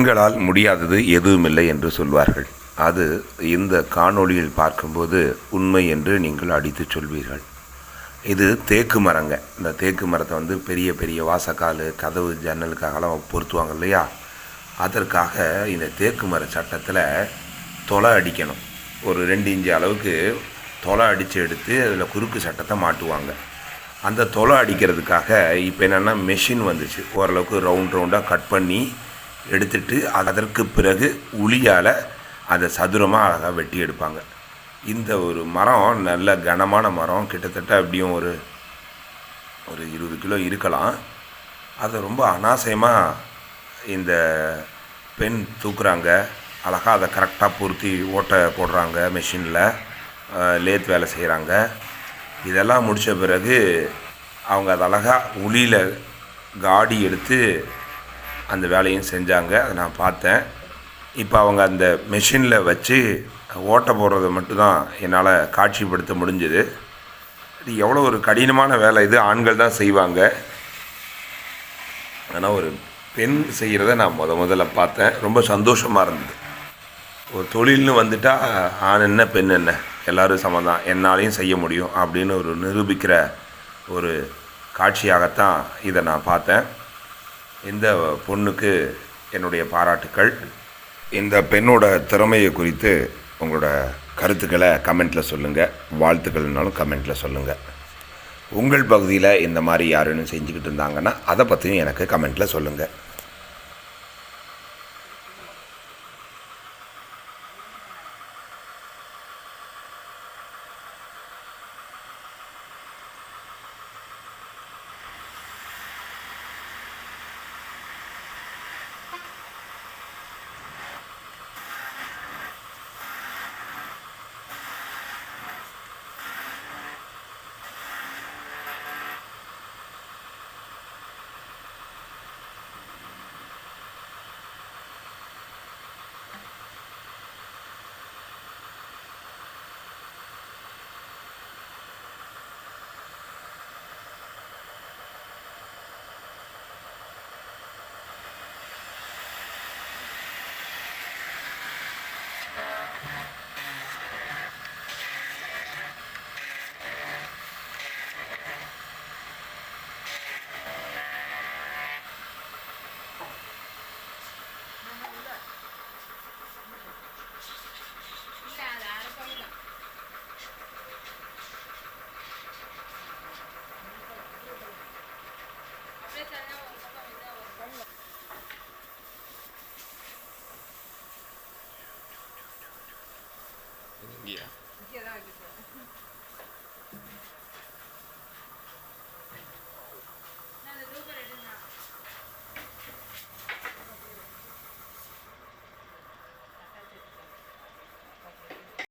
பெண்களால் முடியாதது எதுவுமில்லை என்று சொல்வார்கள். அது இந்த காணொளியில் பார்க்கும்போது உண்மை என்று நீங்கள் அடித்து சொல்வீர்கள். இது தேக்கு மரங்க. இந்த தேக்கு மரத்தை வந்து பெரிய பெரிய வாசக்கால் கதவு ஜன்னலுக்காகலாம் பொருத்துவாங்க இல்லையா? அதற்காக இந்த தேக்கு மர சட்டத்தில் தொலை அடிக்கணும். ஒரு ரெண்டு இன்ச்சு அளவுக்கு தொலை அடித்து எடுத்து அதில் குறுக்கு சட்டத்தை மாட்டுவாங்க. அந்த தொலை அடிக்கிறதுக்காக இப்போ என்னென்னா மெஷின் வந்துச்சு. ஓரளவுக்கு ரவுண்ட் ரவுண்டாக கட் பண்ணி எடுத்துட்டு அதற்கு பிறகு உளியால் அதை சதுரமாக அழகாக வெட்டி எடுப்பாங்க. இந்த ஒரு மரம் நல்ல கனமான மரம் கிட்டத்தட்ட அப்படியும் ஒரு ஒரு இருபது கிலோ இருக்கலாம். அதை ரொம்ப அனாசயமாக இந்த பெண் தூக்குறாங்க. அழகாக அதை கரெக்டாக பொருத்தி ஓட்டை போடுறாங்க மிஷினில் லேத் வேலை செய்கிறாங்க இதெல்லாம் முடித்த பிறகு அவங்க அதை அழகாக உளியில் காடி எடுத்து அந்த வேலையும் செஞ்சாங்க. அதை நான் பார்த்தேன். இப்போ அவங்க அந்த மெஷினில் வச்சு ஓட்டை போடுறத மட்டும்தான் என்னால் காட்சிப்படுத்த முடிஞ்சுது. இது எவ்வளோ ஒரு கடினமான வேலை. இது ஆண்கள் தான் செய்வாங்க. ஆனால் ஒரு பெண் செய்கிறத நான் முத முதல்ல பார்த்தேன். ரொம்ப சந்தோஷமாக இருந்தது. ஒரு தொழில்னு வந்துட்டால் ஆண் என்ன பெண் என்ன? எல்லாரும் சமந்தான் என்னாலையும் செய்ய முடியும் அப்படின்னு ஒரு நிரூபிக்கிற ஒரு காட்சியாகத்தான் இதை நான் பார்த்தேன். இந்த பொண்ணுக்கு என்னுடைய பாராட்டுக்கள். இந்த பெண்ணோட திறமையை குறித்து உங்களோட கருத்துக்களை கமெண்ட்டில் சொல்லுங்கள் வாழ்த்துக்கள்னாலும் கமெண்ட்டில் சொல்லுங்கள் உங்கள் பகுதியில் இந்த மாதிரி யாருன்னு செஞ்சுக்கிட்டு இருந்தாங்கன்னா அதை பற்றியும் எனக்கு கமெண்ட்டில் சொல்லுங்கள் Yeah.